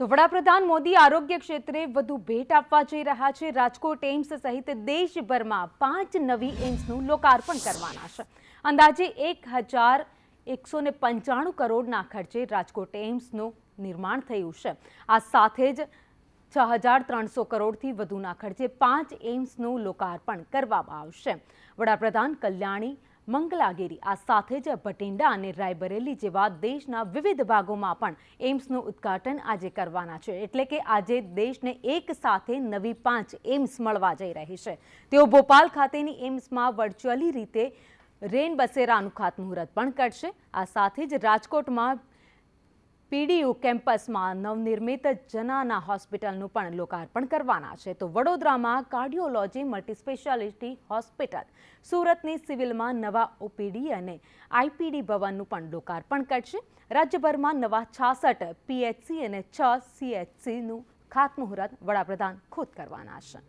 તો વડાપ્રધાન મોદી આરોગ્ય ક્ષેત્રે વધુ ભેટ આપવા જઈ રહ્યા છે. રાજકોટ એમ્સ સહિત દેશભરમાં પાંચ નવી એઇમ્સનું લોકાર્પણ કરવાના છે. અંદાજે એક હજાર એકસો ને પંચાણું કરોડના ખર્ચે રાજકોટ એમ્સનું નિર્માણ થયું છે. આ સાથે જ છ હજાર ત્રણસો કરોડથી વધુના ખર્ચે પાંચ એમ્સનું લોકાર્પણ કરવામાં આવશે. વડાપ્રધાન કલ્યાણી મંગલાગીરી, આ સાથે જ ભટિંડા અને રાયબરેલી જેવા દેશના વિવિધ ભાગોમાં પણ એમ્સનું ઉદ્ઘાટન આજે કરવાના છે. એટલે કે આજે દેશને એક સાથે નવી પાંચ એમ્સ મળવા જઈ રહી છે. તેઓ ભોપાલ ખાતેની એમ્સમાં વર્ચ્યુઅલી રીતે રેન બસેરાનું ખાતમુહૂર્ત પણ કરશે. આ સાથે જ રાજકોટમાં પીડીયુ કેમ્પસમાં નવનિર્મિત જનાના હોસ્પિટલનું પણ લોકાર્પણ કરવાના છે. તો વડોદરામાં કાર્ડિયોલોજી મલ્ટીસ્પેશિયાલિટી હોસ્પિટલ, સુરતની સિવિલમાં નવા ઓપીડી અને આઈપીડી ભવનનું પણ લોકાર્પણ કરશે. રાજ્યભરમાં નવા છાસઠ પીએચસી અને છ સીએચસીનું ખાતમુહૂર્ત વડાપ્રધાન ખુદ કરવાના છે.